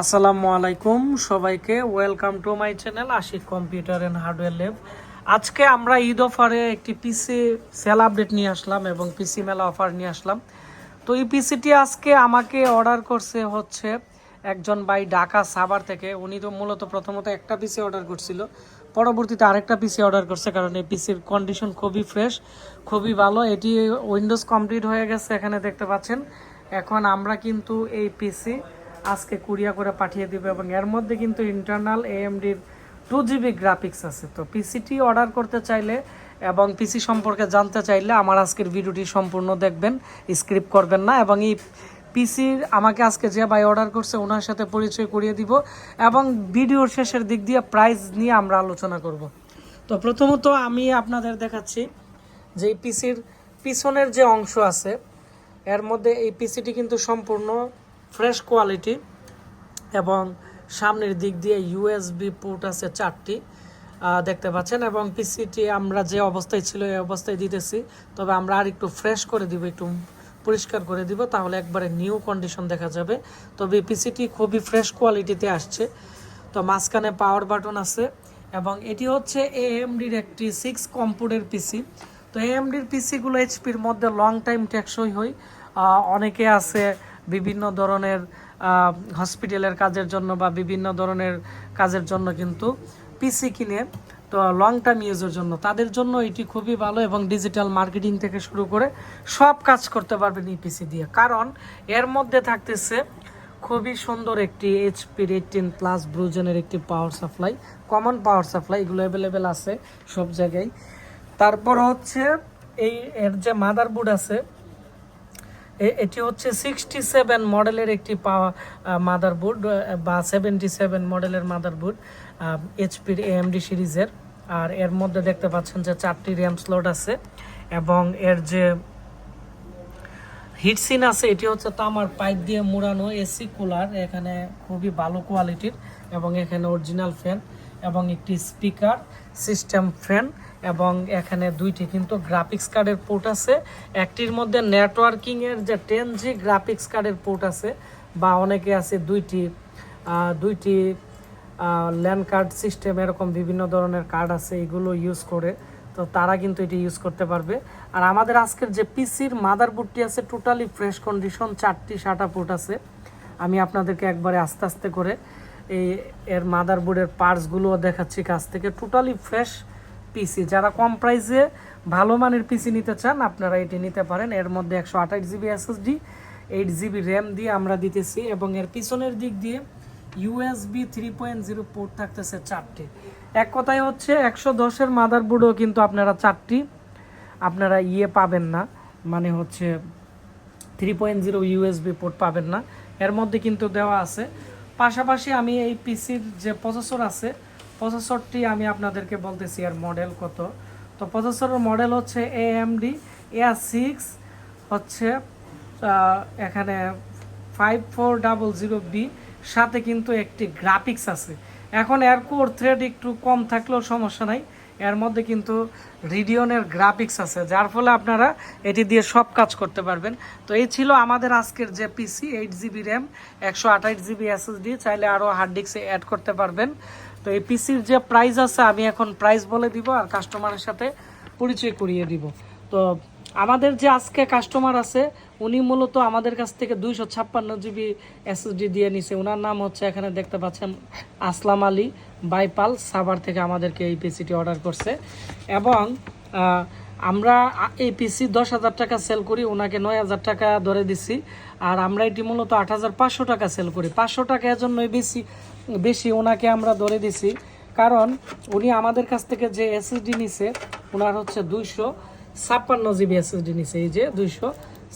আসসালামু আলাইকুম সবাইকে। Welcome to my channel Ashik computer and hardware lab আজকে আমরা ঈদ অফারে একটি পিসি সেল আপডেট নিয়ে আসলাম এবং পিসি মেলা অফার নিয়ে আসলাম। তো এই পিসিটি আজকে আমাকে অর্ডার করছে হচ্ছে একজন ভাই ঢাকা সাভার থেকে। উনি তো মূলত প্রথমত একটা পিসি অর্ডার করছিল, পরবর্তীতে আরেকটা পিসি অর্ডার করছে কারণ এই পিসির কন্ডিশন খুবই ফ্রেশ খুবই ভালো। এটি উইন্ডোজ কমপ্লিট হয়ে গেছে, এখানে দেখতে পাচ্ছেন। এখন আমরা কিন্তু এই পিসি আজকে কুরিয়া করে পাঠিয়ে দিব এবং এর মধ্যে কিন্তু ইন্টারনাল এএমডির টু জিবি গ্রাফিক্স আছে। তো পিসিটি অর্ডার করতে চাইলে এবং পিসি সম্পর্কে জানতে চাইলে আমার আজকের ভিডিওটি সম্পূর্ণ দেখবেন স্ক্রিপ্ট করবেন না এবং এই পিসির আমাকে আজকে যে ভাই অর্ডার করছে ওনার সাথে পরিচয় করিয়ে দিব এবং ভিডিওর শেষের দিক দিয়ে প্রাইস নিয়ে আমরা আলোচনা করব। তো প্রথমত আমি আপনাদের দেখাচ্ছি যে পিসির পিছনের যে অংশ আছে, এর মধ্যে এই পিসিটি কিন্তু সম্পূর্ণ ফ্রেশ কোয়ালিটি এবং সামনের দিক দিয়ে ইউএসবি পোর্ট আছে চারটি দেখতে পাচ্ছেন, এবং পিসিটি আমরা যে অবস্থায় ছিল এই অবস্থায় দিতেছি, তবে আমরা আর একটু ফ্রেশ করে দিব, একটু পরিষ্কার করে দিব, তাহলে একবারে নিউ কন্ডিশন দেখা যাবে। তবে পিসিটি খুবই ফ্রেশ কোয়ালিটিতে আসছে। তো মাঝখানে পাওয়ার বাটন আছে, এবং এটি হচ্ছে এএমডির একটি সিক্স কম্পুটের পিসি তো এএমডির পিসিগুলো এইচপির মধ্যে লং টাইম টেকসই হয়। অনেকে আছে বিভিন্ন ধরনের হসপিটালের কাজের জন্য বা বিভিন্ন ধরনের কাজের জন্য কিন্তু পিসি কিনে, তো লং টার্ম ইউজের জন্য। তাদের জন্য এটি খুবই ভালো এবং ডিজিটাল মার্কেটিং থেকে শুরু করে সব কাজ করতে পারবেন এই পিসি দিয়ে। কারণ এর মধ্যে থাকতেছে খুবই সুন্দর একটি এইচপির এইটিন প্লাস ব্রুজেনের একটি power supply common power supply এগুলো অ্যাভেলেবেল আছে সব জায়গায়। তারপর হচ্ছে এই এর যে মাদারবোর্ড আছে এটি হচ্ছে সিক্সটি সেভেন মডেলের একটি পাওয়া মাদারবোর্ড বা সেভেন্টি সেভেন মডেলের মাদার মাদারবোর্ড এইচপির এএমডি সিরিজের। আর এর মধ্যে দেখতে পাচ্ছেন যে চারটি র্যাম স্লট আছে এবং এর যে হিটসিন আছে, এটি হচ্ছে তামার পাইপ দিয়ে মোড়ানো এসি কুলার এখানে খুবই ভালো কোয়ালিটির এবং এখানে অরিজিনাল ফ্যান এবং একটি স্পিকার সিস্টেম ফ্যান এবং এখানে দুইটি কিন্তু গ্রাফিক্স কার্ডের পোর্ট আছে। একটির মধ্যে নেটওয়ার্কিং এর যে টেন জি গ্রাফিক্স কার্ডের পোর্ট আছে বা অনেকে আছে দুইটি দুইটি ল্যান্ড কার্ড সিস্টেম এরকম বিভিন্ন ধরনের কার্ড আছে, এগুলো ইউজ করে। তো তারা কিন্তু এটি ইউজ করতে পারবে। আর আমাদের আজকের যে পিসির মাদারবোর্ডটি আছে টোটালি ফ্রেশ কন্ডিশন চারটি সাটা পোর্ট আছে। আমি আপনাদেরকে একবারে আস্তে আস্তে করে এই এর মাদারবোর্ডের পার্টসগুলোও দেখাচ্ছি কাছ থেকে। টোটালি ফ্রেশ পিসি, যারা কম প্রাইসে ভালো মানের পিসি নিতে চান, আপনারা এটি নিতে পারেন। এর মধ্যে একশো আঠাশ GB SSD, eight GB RAM দিয়ে আমরা দিতেছি এবং এর পিছনের দিক দিয়ে USB three point zero port থাকতেছে চারটি। এক কথায় হচ্ছে একশো দশের মাদারবোর্ডও কিন্তু আপনারা চারটি, আপনারা ইয়ে পাবেন না মানে হচ্ছে three point zero USB port পাবেন না। এর মধ্যে কিন্তু দেওয়া আছে। পাশাপাশি আমি এই পিসির যে প্রসেসর আছে প্রসেসরটি আমি আপনাদেরকে বলতেছি আর মডেল কত। তো প্রসেসরের মডেল হচ্ছে এ এমডি এয়ার সিক্স হচ্ছে এখানে five four double zero B সাথে কিন্তু একটি গ্রাফিক্স আছে। এখন এর কোর থ্রেড একটু কম থাকলেও সমস্যা নাই, এর মধ্যে কিন্তু রিডিয়নের গ্রাফিক্স আছে, যার ফলে আপনারা এটি দিয়ে সব কাজ করতে পারবেন। তো এই ছিল আমাদের আজকের যে পিসি এইট জিবি র্যাম একশো আঠাশ জিবি এসএসডি চাইলে আরও হার্ড ডিস্কে অ্যাড করতে পারবেন। তো এই পিসির যে প্রাইস আছে, আমি এখন প্রাইস বলে দিব আর কাস্টমারের সাথে পরিচয় করিয়ে দিব। তো আমাদের যে আজকে কাস্টমার আছে, উনি মূলত আমাদের কাছ থেকে দুইশো ছাপ্পান্ন জিবি এসএসডি দিয়ে নিছে। ওনার নাম হচ্ছে এখানে দেখতে পাচ্ছেন আসলাম আলী বাইপাল, সাভার থেকে আমাদেরকে এই পিসিটি অর্ডার করছে। এবং আমরা এই পিসি দশ হাজার টাকা সেল করি ওনাকে নয় হাজার টাকা ধরে দিছি। আর আমরা এটি মূলত আট হাজার পাঁচশো টাকা সেল করি। পাঁচশো টাকা এর জন্যই বেশি বেশি ওনাকে আমরা ধরে দিছি। কারণ উনি আমাদের কাছ থেকে যে এসএসডি নিছে ওনার হচ্ছে দুইশো ছাপ্পান্ন জিবি এসএসডি নিছে। এই যে দুইশো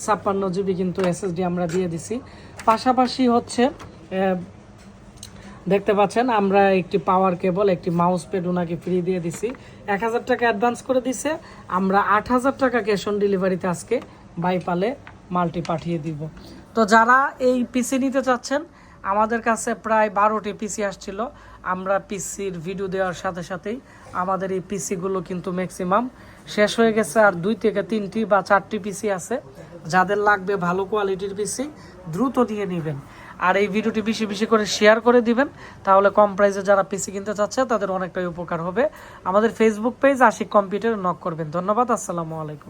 ছাপ্পান্ন জিবি কিন্তু এসএসডি আমরা দিয়ে দিছি। পাশাপাশি হচ্ছে দেখতে পাচ্ছেন, আমরা একটি পাওয়ার কেবল একটি মাউস প্যাড ওনাকে ফ্রি দিয়ে দিছি। এক হাজার টাকা অ্যাডভান্স করে দিছে। আমরা আট হাজার টাকা ক্যাশ অন ডেলিভারিতে আজকে বাইপালে মালটি পাঠিয়ে দিব। তো যারা এই পিসি নিতে চাচ্ছেন আমাদের কাছে প্রায় বারোটি পিসি আসছিল। আমরা পিসির ভিডিও দেওয়ার সাথে সাথেই আমাদের এই পিসিগুলো কিন্তু ম্যাক্সিমাম শেষ হয়ে গেছে আর দুই থেকে তিনটি বা চারটি পিসি আছে। যাদের লাগবে ভালো কোয়ালিটির পিসি দ্রুত নিয়ে নেবেন। আর এই ভিডিওটি বেশি বেশি করে শেয়ার করে দিবেন, তাহলে কম প্রাইসে যারা পিসি কিনতে চাচ্ছে, তাদের অনেকটাই উপকার হবে। আমাদের Facebook page Ashik computer knock করবেন। ধন্যবাদ, আসসালামু আলাইকুম।